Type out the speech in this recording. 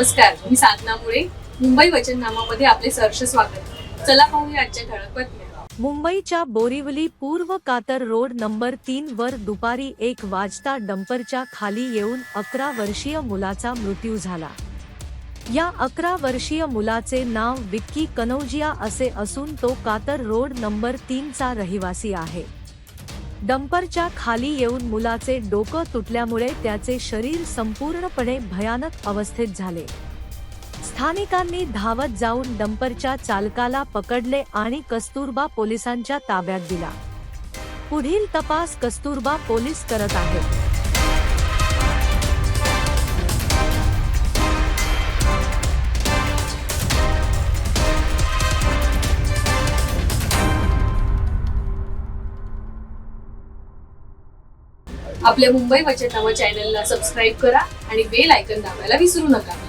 नमस्कार मी साधना मुळे. मुंबई वचननामामध्ये आपले सहर्ष स्वागत. चला पाहूया आजच्या ठळक बातम्या. मुंबईच्या बोरिवली पूर्व कातर रोड नंबर तीन वर दुपारी एक वाजता डंपरच्या खाली येऊन अकरा वर्षीय मुलाचा मृत्यू झाला. या अकरा वर्षीय मुलाचे नाव विक्की कनौजिया असे असून तो कातर रोड नंबर तीनचा रहिवासी आहे. डंपरच्या खाली येऊन मुलाचे डोकं तुटल्यामुळे त्याचे शरीर संपूर्णपणे भयानक अवस्थेत झाले. स्थानिकांनी धावत जाऊन डंपरच्या चालकाला पकडले आणि कस्तुरबा पोलिसांच्या ताब्यात दिला. पुढील तपास कस्तुरबा पोलीस करत आहेत. आपल्या मुंबई वचननामा चॅनलला सबस्क्राईब करा आणि बेल आयकन दाबायला विसरू नका.